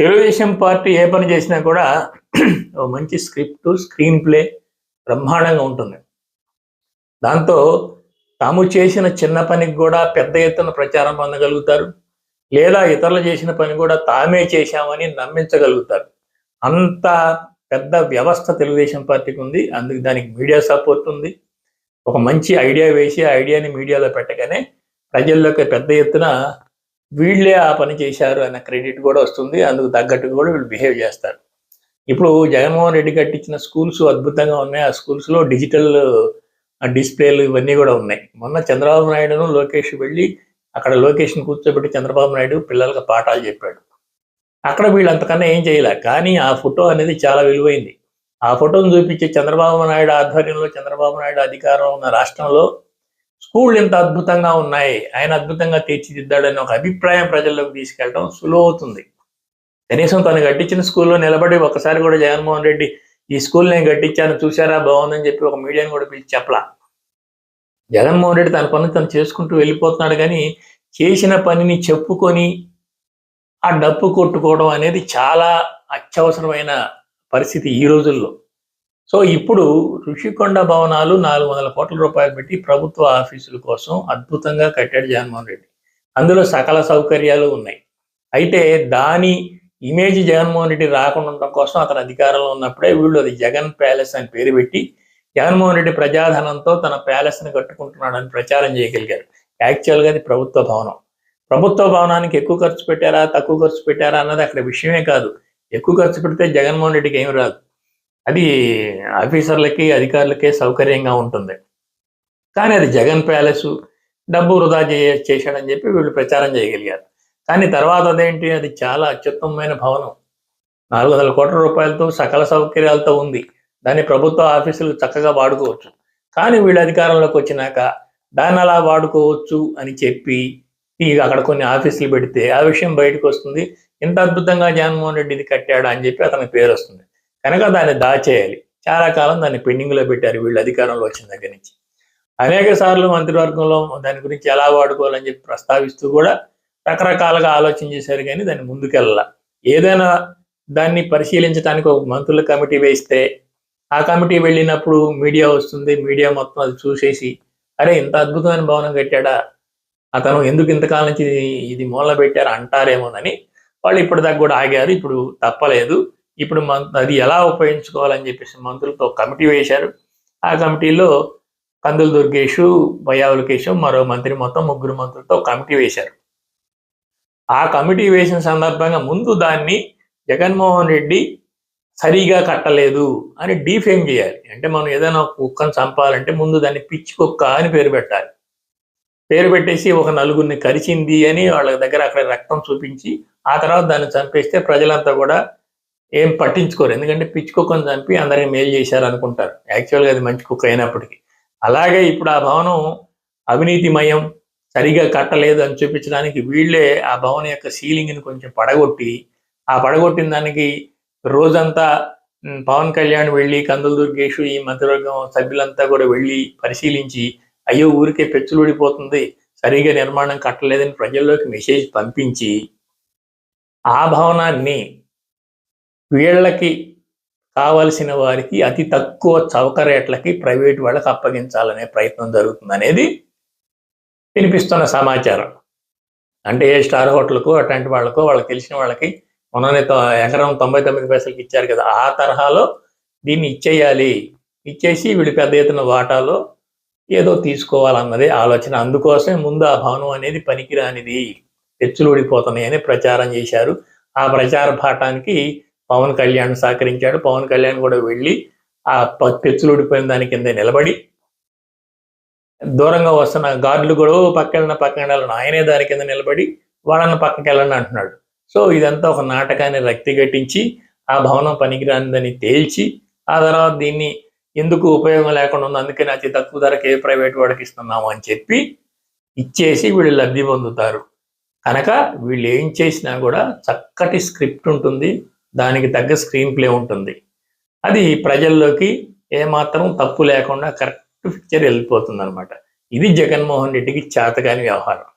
Telugu Desam party ఏ పని చేసినా కూడా ఓ మంచి స్క్రిప్ట్ స్క్రీన్ ప్లే బ్రహ్మాండంగా ఉంటుంది. దాంతో తాము చేసిన చిన్న పనికి కూడా పెద్ద ఎత్తున ప్రచారం పొందగలుగుతారు. లేదా ఇతరులు చేసిన పని కూడా తామే చేశామని నమ్మించగలుగుతారు. అంత పెద్ద వ్యవస్థ తెలుగుదేశం పార్టీకి ఉంది. అందుకు దానికి మీడియా సపోర్ట్ ఉంది. ఒక మంచి ఐడియా వేసి ఆ ఐడియాని మీడియాలో పెట్టగానే ప్రజల్లోకి పెద్ద ఎత్తున వీళ్ళే ఆ పని చేశారు అన్న క్రెడిట్ కూడా వస్తుంది. అందుకు తగ్గట్టు కూడా వీళ్ళు బిహేవ్ చేస్తారు. ఇప్పుడు జగన్మోహన్ రెడ్డి కట్టించిన స్కూల్స్ అద్భుతంగా ఉన్నాయి. ఆ స్కూల్స్లో డిజిటల్ డిస్ప్లేలు ఇవన్నీ కూడా ఉన్నాయి. మొన్న చంద్రబాబు నాయుడును లోకేష్ వెళ్ళి అక్కడ లొకేషన్ కూర్చోబెట్టి చంద్రబాబు నాయుడు పిల్లలకు పాఠాలు చెప్పాడు. అక్కడ వీళ్ళు అంతకన్నా ఏం చేయలే. కానీ ఆ ఫోటో అనేది చాలా విలువైంది. ఆ ఫోటోను చూపించి చంద్రబాబు నాయుడు ఆధ్వర్యంలో చంద్రబాబు నాయుడు అధికారం ఉన్న రాష్ట్రంలో స్కూళ్ళు ఎంత అద్భుతంగా ఉన్నాయి. ఆయన అద్భుతంగా తీర్చిదిద్దాడని ఒక అభిప్రాయం ప్రజల్లోకి తీసుకెళ్ళడం సులువు అవుతుంది కనీసం తను కట్టించిన స్కూల్లో నిలబడి ఒకసారి కూడా జగన్మోహన్ రెడ్డి ఈ స్కూల్ నేను కట్టించాను చూసారా బాగుందని చెప్పి ఒక మీడియాని కూడా పిలిచి చెప్పలా. జగన్మోహన్ రెడ్డి తన పని తను చేసుకుంటూ వెళ్ళిపోతున్నాడు కానీ చేసిన పనిని చెప్పుకొని ఆ డప్పు కొట్టుకోవడం అనేది చాలా అత్యవసరమైన పరిస్థితి ఈ రోజుల్లో. సో ఇప్పుడు ఋషికొండ భవనాలు నాలుగు వందల కోట్ల రూపాయలు పెట్టి ప్రభుత్వ ఆఫీసుల కోసం అద్భుతంగా కట్టాడు జగన్మోహన్ రెడ్డి. అందులో సకల సౌకర్యాలు ఉన్నాయి. అయితే దాని ఇమేజ్ జగన్మోహన్ రెడ్డి రాకుండా ఉండడం కోసం అతను అధికారంలో ఉన్నప్పుడే వీళ్ళు అది జగన్ ప్యాలెస్ అని పేరు పెట్టి జగన్మోహన్ రెడ్డి ప్రజాధనంతో తన ప్యాలెస్ని కట్టుకుంటున్నాడని ప్రచారం చేయగలిగారు. యాక్చువల్గా అది ప్రభుత్వ భవనం. ప్రభుత్వ భవనానికి ఎక్కువ ఖర్చు పెట్టారా తక్కువ ఖర్చు పెట్టారా అన్నది అక్కడ విషయమే కాదు. ఎక్కువ ఖర్చు పెడితే జగన్మోహన్ రెడ్డికి ఏమి రాదు. అది ఆఫీసర్లకి అధికారులకే సౌకర్యంగా ఉంటుంది. కానీ అది జగన్ ప్యాలెస్ డబ్బు వృధా చే చేశాడని చెప్పి వీళ్ళు ప్రచారం చేయగలిగారు. కానీ తర్వాత అదేంటి? అది చాలా అత్యుత్తమమైన భవనం. నాలుగు వందల కోట్ల రూపాయలతో సకల సౌకర్యాలతో ఉంది. దాన్ని ప్రభుత్వ ఆఫీసులు చక్కగా వాడుకోవచ్చు. కానీ వీళ్ళు అధికారంలోకి వచ్చినాక దాన్ని అలా వాడుకోవచ్చు అని చెప్పి ఇక అక్కడ కొన్ని ఆఫీసులు పెడితే ఆ విషయం బయటకు వస్తుంది. ఇంత అద్భుతంగా జగన్మోహన్ రెడ్డి ఇది కట్టాడు అని చెప్పి అతనికి పేరు వస్తుంది. కనుక దాన్ని దాచేయాలి. చాలా కాలం దాన్ని పెండింగ్లో పెట్టారు. వీళ్ళు అధికారంలో వచ్చిన దగ్గర నుంచి. అనేక సార్లు మంత్రివర్గంలో దాని గురించి ఎలా వాడుకోవాలని చెప్పి ప్రస్తావిస్తూ కూడా రకరకాలుగా ఆలోచన చేశారు కానీ దాన్ని ముందుకెళ్ళాల. ఏదైనా దాన్ని పరిశీలించడానికి ఒక మంత్రుల కమిటీ వేస్తే ఆ కమిటీ వెళ్ళినప్పుడు మీడియా వస్తుంది. మీడియా మొత్తం అది చూసేసి అరే ఇంత అద్భుతమైన భవనం కట్టాడా? అతను ఎందుకు ఇంతకాలం నుంచి ఇది మూల పెట్టారు? అంటారేమోనని వాళ్ళు ఇప్పటిదాకా కూడా ఆగారు. ఇప్పుడు తప్పలేదు. ఇప్పుడు అది ఎలా ఉపయోగించుకోవాలని చెప్పేసి మంత్రులతో కమిటీ వేశారు. ఆ కమిటీలో కందులు దుర్గేషు బయావులకేశం మరో మంత్రి మొత్తం ముగ్గురు మంత్రులతో కమిటీ వేశారు. ఆ కమిటీ వేసిన సందర్భంగా ముందు దాన్ని జగన్మోహన్ రెడ్డి సరిగా కట్టలేదు అని డీఫేమ్ చేయాలి. అంటే మనం ఏదైనా కుక్కను చంపాలంటే ముందు దాన్ని పిచ్చి కుక్క అని పేరు పెట్టాలి. పేరు పెట్టేసి ఒక నలుగురిని కరిచింది అని వాళ్ళ దగ్గర అక్కడ రక్తం చూపించి ఆ తర్వాత దాన్ని చంపేస్తే ప్రజలంతా కూడా ఏం పట్టించుకోరు. ఎందుకంటే పిచ్చి కుక్కను చంపి అందరికి మేలు చేశారు అనుకుంటారు యాక్చువల్గా అది మంచి కుక్క అయినప్పటికీ. అలాగే ఇప్పుడు ఆ భవనం అవినీతిమయం సరిగా కట్టలేదు అని చూపించడానికి వీళ్ళే ఆ భవనం యొక్క సీలింగ్ని కొంచెం పడగొట్టి ఆ పడగొట్టిన దానికి రోజంతా పవన్ కళ్యాణ్ వెళ్ళి కందుల దుర్గేషు ఈ మంత్రివర్గం సభ్యులంతా కూడా వెళ్ళి పరిశీలించి అయ్యో ఊరికే పెచ్చులుడిపోతుంది సరిగా నిర్మాణం కట్టలేదని ప్రజల్లోకి మెసేజ్ పంపించి ఆ భవనాన్ని వీళ్ళకి కావలసిన వారికి అతి తక్కువ చౌక రేట్లకి ప్రైవేట్ వాళ్ళకి అప్పగించాలనే ప్రయత్నం జరుగుతుంది అనేది వినిపిస్తున్న సమాచారం. అంటే ఏ స్టార్ హోటల్కు అట్లాంటి వాళ్ళకు వాళ్ళకి తెలిసిన వాళ్ళకి మొన్ననే ఎకరం తొంభై తొమ్మిది పైసలకి ఇచ్చారు కదా ఆ తరహాలో దీన్ని ఇచ్చేయాలి. ఇచ్చేసి వీళ్ళు పెద్ద ఎత్తున వాటాలో ఏదో తీసుకోవాలన్నదే ఆలోచన. అందుకోసమే ముందు ఆ భవనం అనేది పనికిరానిది. పెచ్చులు ఊడిపోతున్నాయి అని ప్రచారం చేశారు. ఆ ప్రచార పాఠానికి పవన్ కళ్యాణ్ సహకరించాడు. పవన్ కళ్యాణ్ కూడా వెళ్ళి ఆ పెచ్చులుడిపోయిన దాని కింద నిలబడి దూరంగా వస్తున్న గార్డులు కూడా పక్కన పక్కన వెళ్ళాలని ఆయనే దాని కింద నిలబడి వాళ్ళని పక్కకి వెళ్ళండి అంటున్నాడు. సో ఇదంతా ఒక నాటకాన్ని రక్తి గట్టించి ఆ భవనం పనికిరానిదని తేల్చి ఆ తర్వాత దీన్ని ఎందుకు ఉపయోగం లేకుండా ఉంది అందుకని అతి తక్కువ ధరకి ఏ ప్రైవేట్ వాడికి ఇస్తున్నాము అని చెప్పి ఇచ్చేసి వీళ్ళు లబ్ధి పొందుతారు. కనుక వీళ్ళు ఏం చేసినా కూడా చక్కటి స్క్రిప్ట్ ఉంటుంది. దానికి తగ్గ స్క్రీన్ ప్లే ఉంటుంది. అది ప్రజల్లోకి ఏమాత్రం తప్పు లేకుండా కరెక్ట్ పిక్చర్ వెళ్ళిపోతుంది అనమాట ఇది జగన్మోహన్ రెడ్డికి చేతకాని వ్యవహారం.